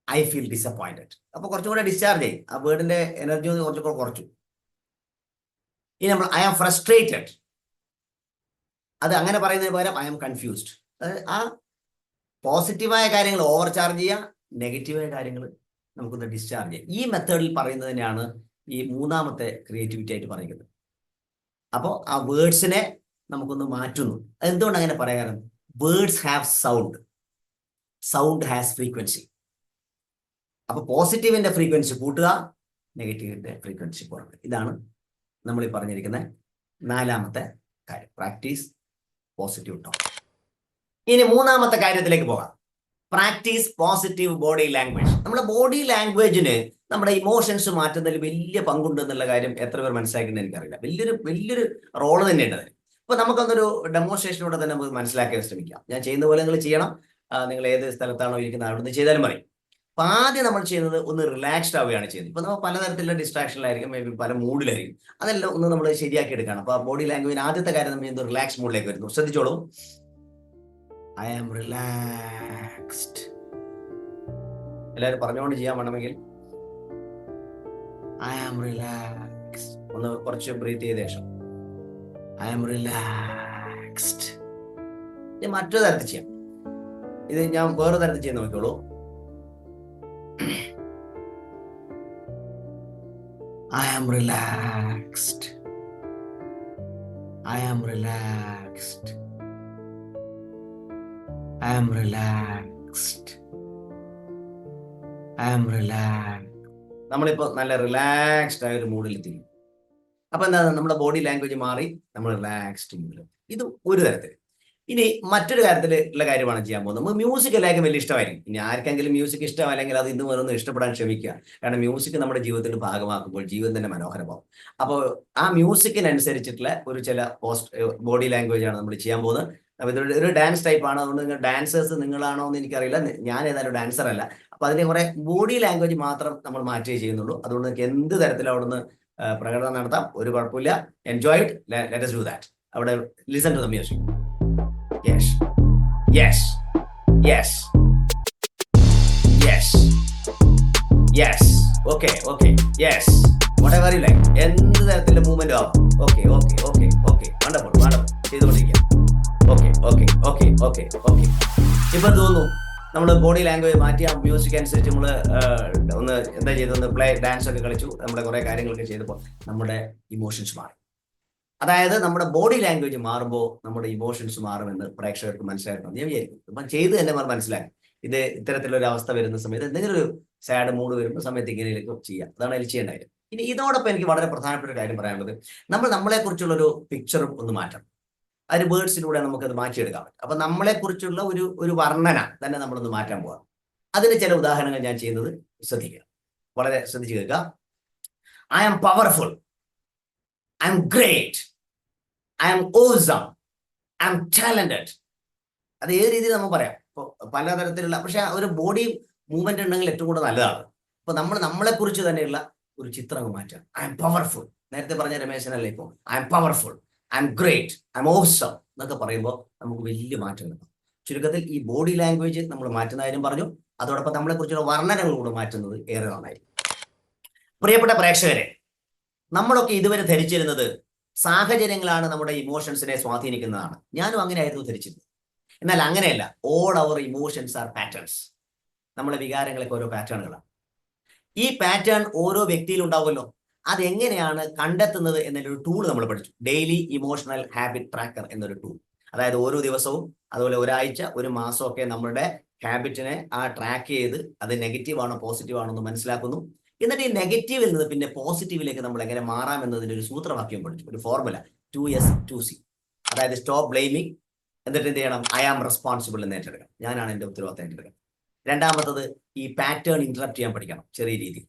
ഐ ഫീൽ ഡിസപ്പോയിന്റഡ് അപ്പൊ കുറച്ചും കൂടെ ഡിസ്ചാർജ് ചെയ്യും ആ വേർഡിന്റെ എനർജി കുറച്ചും കൂടെ കുറച്ചു. ഇനി നമ്മൾ ഐ ആം ഫ്രസ്ട്രേറ്റഡ് അത് അങ്ങനെ പറയുന്നതിന് പകരം ഐ എം കൺഫ്യൂസ്ഡ് ആ പോസിറ്റീവായ കാര്യങ്ങൾ ഓവർ ചാർജ് ചെയ്യുക നെഗറ്റീവായ കാര്യങ്ങൾ നമുക്കൊന്ന് ഡിസ്ചാർജ് ചെയ്യാം ഈ മെത്തേഡിൽ പറയുന്നതിനാണ് ഈ മൂന്നാമത്തെ ക്രിയേറ്റിവിറ്റി ആയിട്ട് പറയുന്നത്. അപ്പോൾ ആ വേർഡ്സിനെ നമുക്കൊന്ന് മാറ്റുന്നു. എന്തുകൊണ്ട് അങ്ങനെ പറയാൻ words have sound sound has frequency അപ്പോൾ പോസിറ്റീവിന്റെ ഫ്രീക്വൻസി കൂട്ടുക നെഗറ്റീവിന്റെ ഫ്രീക്വൻസി കുറയ്ക്കുക ഇതാണ് നമ്മൾ ഈ പറഞ്ഞിരിക്കുന്ന നാലാമത്തെ കാര്യം. പ്രാക്ടീസ് പോസിറ്റീവ് ടോക്ക് ഇനി മൂന്നാമത്തെ കാര്യത്തിലേക്ക് പോകാം. പ്രാക്ടീസ് പോസിറ്റീവ് ബോഡി ലാംഗ്വേജ് നമ്മുടെ ബോഡി ലാംഗ്വേജിന് നമ്മുടെ ഇമോഷൻസ് മാറ്റുന്നതിൽ വലിയ പങ്കുണ്ട് എന്നുള്ള കാര്യം എത്ര പേർ മനസ്സിലാക്കുന്നത് എനിക്കറിയില്ല. വലിയൊരു വലിയൊരു റോൾ തന്നെയുണ്ട് അതിന്. അപ്പൊ നമുക്കൊന്നൊരു ഡെമോൺസ്ട്രേഷനിലൂടെ തന്നെ നമുക്ക് മനസ്സിലാക്കാൻ ശ്രമിക്കാം. ഞാൻ ചെയ്യുന്ന പോലെ നിങ്ങൾ ചെയ്യണം. നിങ്ങൾ ഏത് സ്ഥലത്താണോ ഇരിക്കുന്നത് അവിടെ ചെയ്താലും മതി. അപ്പൊ ആദ്യം നമ്മൾ ചെയ്യുന്നത് ഒന്ന് റിലാക്സ്ഡ് ആവുകയാണ് ചെയ്യുന്നത്. ഇപ്പൊ നമ്മൾ പലതരത്തിലുള്ള ഡിസ്ട്രാക്ഷനിലായിരിക്കും മേ ബി പല മൂഡിലായിരിക്കും അതെല്ലാം ഒന്ന് നമ്മൾ ശരിയാക്കി എടുക്കണം അപ്പൊ ബോഡി ലാംഗ്വേജിന് ആദ്യത്തെ കാര്യം നമ്മൾ ചെയ്യുന്നത് റിലാക്സ് മൂഡിലേക്ക് വരുന്നു. ശ്രദ്ധിച്ചോളൂ. ഐ ആം റിലാക്സ്ഡ് എല്ലാവരും പറഞ്ഞുകൊണ്ട് ചെയ്യാൻ വേണമെങ്കിൽ. ഐ ആം റിലാക്സ്ഡ് ഒന്ന് കുറച്ച് ബ്രീത്ത് ചെയ്ത ശേഷം. ഐ ആം റിലാക്സ്ഡ് മറ്റൊരു തരത്തിൽ ചെയ്യാം. ഇത് ഞാൻ വേറെ തരത്തിൽ ചെയ്യാൻ നോക്കിക്കോളൂ. I am relaxed I am relaxed I am relaxed I am relax നമ്മളിപ്പോ നല്ല റിലാക്സ്ഡ് ആയ ഒരു മൂഡിൽ എത്തിക്കും അപ്പൊ എന്താ നമ്മുടെ ബോഡി ലാംഗ്വേജ് മാറി നമ്മൾ റിലാക്സ്ഡ് മൂഡിൽ ഇത് ഒരു തരത്തിൽ ഇനി മറ്റൊരു കാര്യത്തിൽ ഉള്ള കാര്യമാണ് ചെയ്യാൻ പോകുന്നത്. നമുക്ക് മ്യൂസിക് എല്ലാവർക്കും വലിയ ഇഷ്ടമായിരിക്കും. ഇനി ആർക്കെങ്കിലും മ്യൂസിക് ഇഷ്ടമല്ലെങ്കിൽ അത് ഇന്ന് വരെ ഇഷ്ടപ്പെടാൻ ശ്രമിക്കുക. കാരണം മ്യൂസിക് നമ്മുടെ ജീവിതത്തിന്റെ ഭാഗമാക്കുമ്പോൾ ജീവിതം തന്നെ മനോഹരമാവും. അപ്പോൾ ആ മ്യൂസിക്കിനനുസരിച്ചിട്ടുള്ള ഒരു ചില പോസ്റ്റ് ബോഡി ലാംഗ്വേജ് ആണ് നമ്മൾ ചെയ്യാൻ പോകുന്നത്. അപ്പോൾ ഇതൊരു ഒരു ഡാൻസ് ടൈപ്പ് ആണ്. അതുകൊണ്ട് നിങ്ങൾ ഡാൻസേഴ്സ് നിങ്ങളാണോ എന്ന് എനിക്കറിയില്ല. ഞാൻ ഏതായാലും ഡാൻസർ അല്ല. അപ്പൊ അതിന്റെ കുറെ ബോഡി ലാംഗ്വേജ് മാത്രം നമ്മൾ മാറ്റുകയേ ചെയ്യുന്നുള്ളൂ. അതുകൊണ്ട് നിങ്ങൾക്ക് എന്ത് തരത്തിൽ അവിടുന്ന് പ്രകടനം നടത്താം. ഒരു കുഴപ്പമില്ല. എൻജോയ് ഇറ്റ് ഡു ദാറ്റ് അവിടെ listen to the music yes Yes. Yes. Yes. Yes. Okay. Okay. Yes. whatever you like എന്ത് തരത്തിലുള്ള മൂവ്മെന്റ് ആവും ഓക്കെ ഓക്കെ ഓക്കെ ഓക്കെ വണ്ടപ്പോൾ വണ്ടർഫുൾ ചെയ്തുകൊണ്ടിരിക്കുക okay okay okay okay okay ഇപ്പം തോന്നുന്നു നമ്മൾ ബോഡി ലാംഗ്വേജ് മാറ്റി ആ മ്യൂസിക് അനുസരിച്ച് നമ്മൾ ഒന്ന് എന്താ ചെയ്തത് പ്ലേ ഡാൻസ് ഒക്കെ കളിച്ചു നമ്മുടെ കുറേ കാര്യങ്ങളൊക്കെ ചെയ്തപ്പോൾ നമ്മുടെ ഇമോഷൻസ് മാറി അതായത് നമ്മുടെ ബോഡി ലാംഗ്വേജ് മാറുമ്പോൾ നമ്മുടെ ഇമോഷൻസ് മാറുമെന്ന് പ്രേക്ഷകർക്ക് മനസ്സിലായിട്ടുണ്ട് ഞാൻ വിചാരിക്കും അപ്പം ചെയ്ത് തന്നെ അവർ മനസ്സിലാക്കും ഇത് ഇത്തരത്തിലൊരു അവസ്ഥ വരുന്ന സമയത്ത് എന്തെങ്കിലും ഒരു സാഡ് മൂഡ് വരുമ്പോൾ സമയത്ത് ഇങ്ങനെയൊക്കെ ചെയ്യാം. അതാണ് അതിൽ കാര്യം. ഇനി ഇതോടൊപ്പം എനിക്ക് വളരെ പ്രധാനപ്പെട്ട ഒരു കാര്യം പറയാനുള്ളത്. നമ്മൾ നമ്മളെ കുറിച്ചുള്ള ഒരു പിക്ചറും ഒന്ന് മാറ്റണം. അതിന് വേർഡ്സിലൂടെ നമുക്കത് മാറ്റിയെടുക്കാൻ പറ്റും. അപ്പൊ നമ്മളെക്കുറിച്ചുള്ള ഒരു ഒരു വർണന തന്നെ നമ്മളൊന്ന് മാറ്റാൻ പോകാം അതിന് ചില ഉദാഹരണങ്ങൾ ഞാൻ ചെയ്യുന്നത് ശ്രദ്ധിക്കുക. വളരെ ശ്രദ്ധിച്ചു കേൾക്കുക. I am powerful I great. I awesome I am talented അത് ഏത് രീതിയിൽ നമുക്ക് പറയാം? ഇപ്പോൾ പലതരത്തിലുള്ള പക്ഷെ ഒരു ബോഡി മൂവ്മെന്റ് ഉണ്ടെങ്കിൽ ഏറ്റവും കൂടുതൽ നല്ലതാണ്. ഇപ്പൊ നമ്മൾ നമ്മളെ കുറിച്ച് തന്നെയുള്ള ഒരു ചിത്രം മാറ്റുക മാറ്റാം. ഐ എം പവർഫുൾ നേരത്തെ പറഞ്ഞ രമേശനല്ലേ ഇപ്പോൾ I am powerful I am great I am awesome എന്നൊക്കെ പറയുമ്പോൾ നമുക്ക് വലിയ മാറ്റം കിട്ടും. ചുരുക്കത്തിൽ ഈ ബോഡി ലാംഗ്വേജ് നമ്മൾ മാറ്റുന്ന കാര്യം പറഞ്ഞു. അതോടൊപ്പം നമ്മളെ കുറിച്ചുള്ള വർണനകൾ കൂടെ മാറ്റുന്നത് ഏറെ നന്നായിരിക്കും. പ്രിയപ്പെട്ട പ്രേക്ഷകരെ നമ്മളൊക്കെ ഇതുവരെ ധരിച്ചിരുന്നത് സാഹചര്യങ്ങളാണ് നമ്മുടെ ഇമോഷൻസിനെ സ്വാധീനിക്കുന്നതാണ്. ഞാനും അങ്ങനെയായിരുന്നു ധരിച്ചിരുന്നത്. എന്നാൽ അങ്ങനെയല്ല. All our emotions are patterns നമ്മുടെ വികാരങ്ങളൊക്കെ ഓരോ പാറ്റേണുകളാണ് ഈ പാറ്റേൺ ഓരോ വ്യക്തിയിലും ഉണ്ടാവുമല്ലോ. അതെങ്ങനെയാണ് കണ്ടെത്തുന്നത് എന്നൊരു ടൂൾ നമ്മൾ പഠിച്ചു. ഡെയിലി ഇമോഷണൽ ഹാബിറ്റ് ട്രാക്കർ എന്നൊരു ടൂൾ അതായത് ഓരോ ദിവസവും അതുപോലെ ഒരാഴ്ച ഒരു മാസമൊക്കെ നമ്മുടെ ഹാബിറ്റിനെ ആ ട്രാക്ക് ചെയ്ത് അത് നെഗറ്റീവ് ആണോ പോസിറ്റീവ് ആണോ എന്ന് മനസ്സിലാക്കുന്നു. എന്നിട്ട് ഈ നെഗറ്റീവിൽ നിന്ന് പിന്നെ പോസിറ്റീവിലേക്ക് നമ്മൾ എങ്ങനെ മാറാം എന്നതിന്റെ ഒരു സൂത്രവാക്യം പഠിച്ചു. ഒരു formula two S two C അതായത് സ്റ്റോപ്പ് ബ്ലെയിമിങ് എന്നിട്ട് എന്ത് ചെയ്യണം? ഐ ആം റെസ്പോൺസിബിൾ എന്ന് ഏറ്റെടുക്കണം. ഞാനാണ് എന്റെ ഉത്തരവാദിത്തം ഏറ്റെടുക്കണം. രണ്ടാമത്തത് ഈ പാറ്റേൺ ഇന്ററപ്റ്റ് ചെയ്യാൻ പഠിക്കണം. ചെറിയ രീതിയിൽ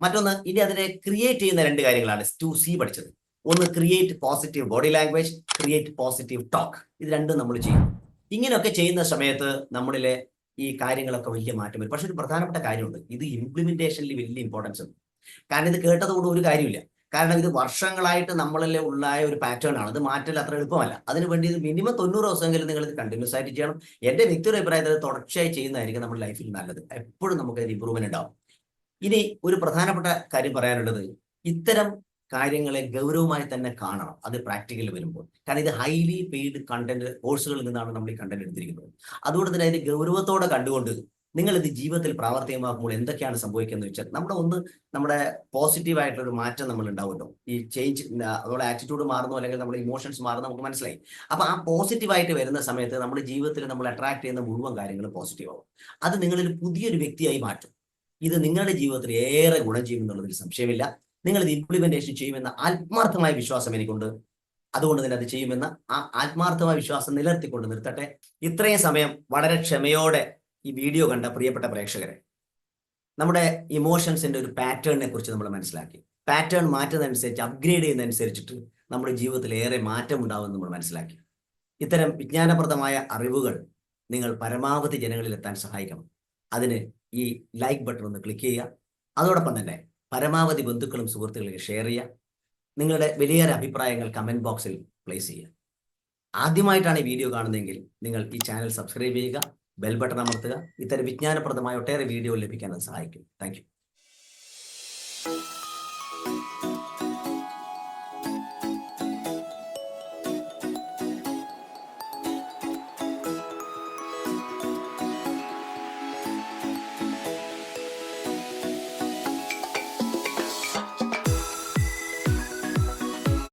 മറ്റൊന്ന് ഇനി അതിനെ ക്രിയേറ്റ് ചെയ്യുന്ന രണ്ട് കാര്യങ്ങളാണ് ടു സി പഠിച്ചത്. ഒന്ന് create positive body language create positive talk ഇത് രണ്ടും നമ്മൾ ചെയ്യും ഇങ്ങനെയൊക്കെ ചെയ്യുന്ന സമയത്ത് നമ്മളിലെ ഈ കാര്യങ്ങളൊക്കെ വലിയ മാറ്റം വരും. പക്ഷെ ഒരു പ്രധാനപ്പെട്ട കാര്യമുണ്ട്. ഇത് ഇംപ്ലിമെന്റേഷനിൽ വലിയ ഇമ്പോർട്ടൻസ് ഉണ്ട്. കാരണം ഇത് കേട്ടതുകൊണ്ട് ഒരു കാര്യമില്ല. കാരണം ഇത് വർഷങ്ങളായിട്ട് നമ്മളിലെ ഉള്ളായ ഒരു പാറ്റേൺ ആണ്. ഇത് മാറ്റൽ അത്ര എളുപ്പമല്ല. അതിന് വേണ്ടി ഇത് മിനിമം തൊണ്ണൂറ് ദിവസമെങ്കിലും നിങ്ങൾ ഇത് കണ്ടിന്യൂസ് ആയിട്ട് ചെയ്യണം. എന്റെ വ്യക്തിയുടെ അഭിപ്രായത്തിൽ തുടർച്ചയായി ചെയ്യുന്നതായിരിക്കും നമ്മുടെ ലൈഫിൽ നല്ലത്. എപ്പോഴും നമുക്ക് ഇമ്പ്രൂവ്മെന്റ് ഉണ്ടാവും. ഇനി ഒരു പ്രധാനപ്പെട്ട കാര്യം പറയാനുള്ളത്. ഇത്തരം കാര്യങ്ങളെ ഗൗരവമായി തന്നെ കാണണം. അത് പ്രാക്ടിക്കൽ വരുമ്പോൾ. കാരണം ഇത് ഹൈലി പെയ്ഡ് കണ്ടന്റ് കോഴ്സുകളിൽ നിന്നാണ് നമ്മൾ ഈ കണ്ടന്റ് എടുത്തിരിക്കുന്നത്. അതുകൊണ്ട് തന്നെ അതിന് ഗൗരവത്തോടെ കണ്ടുകൊണ്ട് നിങ്ങൾ ഇത് ജീവിതത്തിൽ പ്രാവർത്തികമാക്കുമ്പോൾ എന്തൊക്കെയാണ് സംഭവിക്കുന്നത് വെച്ചാൽ നമ്മുടെ ഒന്ന് നമ്മുടെ പോസിറ്റീവ് ആയിട്ടുള്ള ഒരു മാറ്റം നമ്മൾ ഉണ്ടാവുമല്ലോ. ഈ ചേഞ്ച് അതുപോലെ ആറ്റിറ്റ്യൂഡ് മാറുന്നു അല്ലെങ്കിൽ നമ്മുടെ ഇമോഷൻസ് മാറുന്നു നമുക്ക് മനസ്സിലായി. അപ്പൊ ആ പോസിറ്റീവായിട്ട് വരുന്ന സമയത്ത് നമ്മുടെ ജീവിതത്തിൽ നമ്മൾ അട്രാക്ട് ചെയ്യുന്ന മുഴുവൻ കാര്യങ്ങളും പോസിറ്റീവ് ആവും. അത് നിങ്ങളൊരു പുതിയൊരു വ്യക്തിയായി മാറ്റും. ഇത് നിങ്ങളുടെ ജീവിതത്തിൽ ഏറെ ഗുണം ചെയ്യുമെന്നുള്ളതിൽ സംശയമില്ല. നിങ്ങൾ ഇത് ഇംപ്ലിമെന്റേഷൻ ചെയ്യുമെന്ന ആത്മാർത്ഥമായ വിശ്വാസം എനിക്കുണ്ട്. അതുകൊണ്ട് തന്നെ അത് ചെയ്യുമെന്ന ആ ആത്മാർത്ഥമായ വിശ്വാസം നിലനിർത്തിക്കൊണ്ട് നിർത്തട്ടെ. ഇത്രയും സമയം വളരെ ക്ഷമയോടെ ഈ വീഡിയോ കണ്ട പ്രിയപ്പെട്ട പ്രേക്ഷകരെ നമ്മുടെ ഇമോഷൻസിന്റെ ഒരു പാറ്റേണിനെ കുറിച്ച് നമ്മൾ മനസ്സിലാക്കി. പാറ്റേൺ മാറ്റുന്നതനുസരിച്ച് അപ്ഗ്രേഡ് ചെയ്യുന്നതനുസരിച്ചിട്ട് നമ്മുടെ ജീവിതത്തിൽ ഏറെ മാറ്റം ഉണ്ടാവുമെന്ന് നമ്മൾ മനസ്സിലാക്കി. ഇത്തരം വിജ്ഞാനപ്രദമായ അറിവുകൾ നിങ്ങൾ പരമാവധി ജനങ്ങളിൽ എത്താൻ സഹായിക്കണം. അതിന് ഈ ലൈക്ക് ബട്ടൺ ഒന്ന് ക്ലിക്ക് ചെയ്യുക. അതോടൊപ്പം തന്നെ പരമാവധി ബന്ധുക്കളും സുഹൃത്തുക്കളും ഷെയർ ചെയ്യുക. നിങ്ങളുടെ വലിയൊരു അഭിപ്രായങ്ങൾ കമന്റ് ബോക്സിൽ പ്ലേസ് ചെയ്യുക. ആദ്യമായിട്ടാണ് ഈ വീഡിയോ കാണുന്നതെങ്കിൽ നിങ്ങൾ ഈ ചാനൽ സബ്സ്ക്രൈബ് ചെയ്യുക ബെൽ ബട്ടൺ അമർത്തുക ഇത്തരം വിജ്ഞാനപ്രദമായ ഒട്ടേറെ വീഡിയോ ലഭിക്കാൻ അത് സഹായിക്കും. താങ്ക്